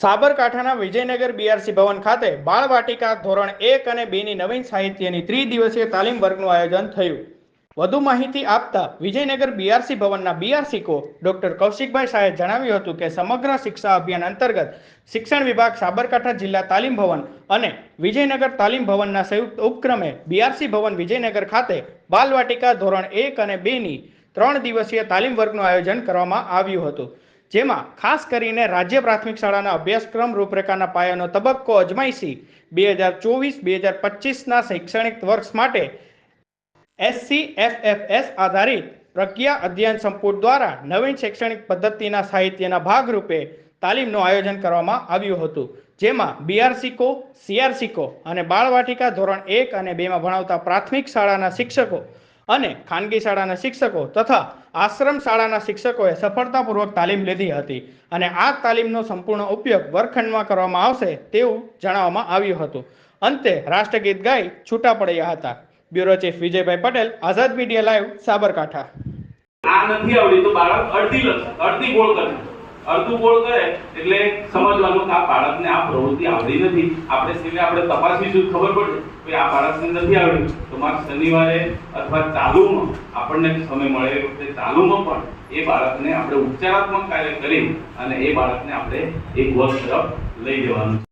સાબરકાંઠાના વિજયનગર બીઆરસી ભવન ખાતે બાળવાટિકા ધોરણ એક અને બેની નવીન સાહિત્યની ત્રિદિવસીય તાલીમ વર્ગનું આયોજન થયું. વધુ માહિતી આપતા વિજયનગર બીઆરસી ભવનના બીઆરસીકો ડોક્ટર કૌશિકભાઈ શાહે જણાવ્યું હતું કે સમગ્ર શિક્ષા અભિયાન અંતર્ગત શિક્ષણ વિભાગ સાબરકાંઠા જિલ્લા તાલીમ ભવન અને વિજયનગર તાલીમ ભવનના સંયુક્ત ઉપક્રમે બીઆરસી ભવન વિજયનગર ખાતે બાલવાટિકા ધોરણ એક અને બેની ત્રણ દિવસીય તાલીમ વર્ગનું આયોજન કરવામાં આવ્યું હતું. જેમાં ખાસ કરીને રાજ્ય પ્રાથમિક શાળાના અભ્યાસક્રમ રૂપરેખાના પાયાનો તબક્કો અજમાયશી બે હજાર ચોવીસ, બે હજાર પચીસના શૈક્ષણિક વર્ષ માટે એસસી એફએફએસ આધારિત પ્રજ્ઞા અધ્યયન સંપુટ દ્વારા નવીન શૈક્ષણિક પદ્ધતિના સાહિત્યના ભાગરૂપે તાલીમનું આયોજન કરવામાં આવ્યું હતું, જેમાં બીઆરસીકો સીઆરસીકો અને બાળવાટિકા ધોરણ એક અને બેમાં ભણાવતા પ્રાથમિક શાળાના શિક્ષકો અને ખાનગી શાળાના શિક્ષકો તથા આશ્રમ શાળાના શિક્ષકોએ સફળતાપૂર્વક તાલીમ લીધી હતી અને આ તાલીમનો સંપૂર્ણ ઉપયોગ વર્ગખંડમાં કરવામાં આવશે તેવું જણાવવામાં આવ્યું હતું. અંતે રાષ્ટ્રગીત ગાઈ છૂટા પડ્યા હતા. Bureau chief Vijaybhai Patel, Azad media live, Sabarkantha. આ નથી આવડી તો બાળક અડધી લખશે અડધી ગોળ કરે. અડધું ગોળ કરે એટલે સમજવાનું કે આ બાળકને આ પ્રવૃત્તિ આવડી નથી. આપણે સિવાય આપણે તપાસીશું, ખબર પડે કે આ બાળકને નથી આવડ્યું. તો મારે શનિવારે અથવા ચાલુમાં આપણને સમય મળે એ ચાલુમાં પણ એ બાળકને આપણે ઉપચારાત્મક કાર્ય કરી અને એ બાળકને આપણે એક વર્ષ તરફ લઈ જવાનું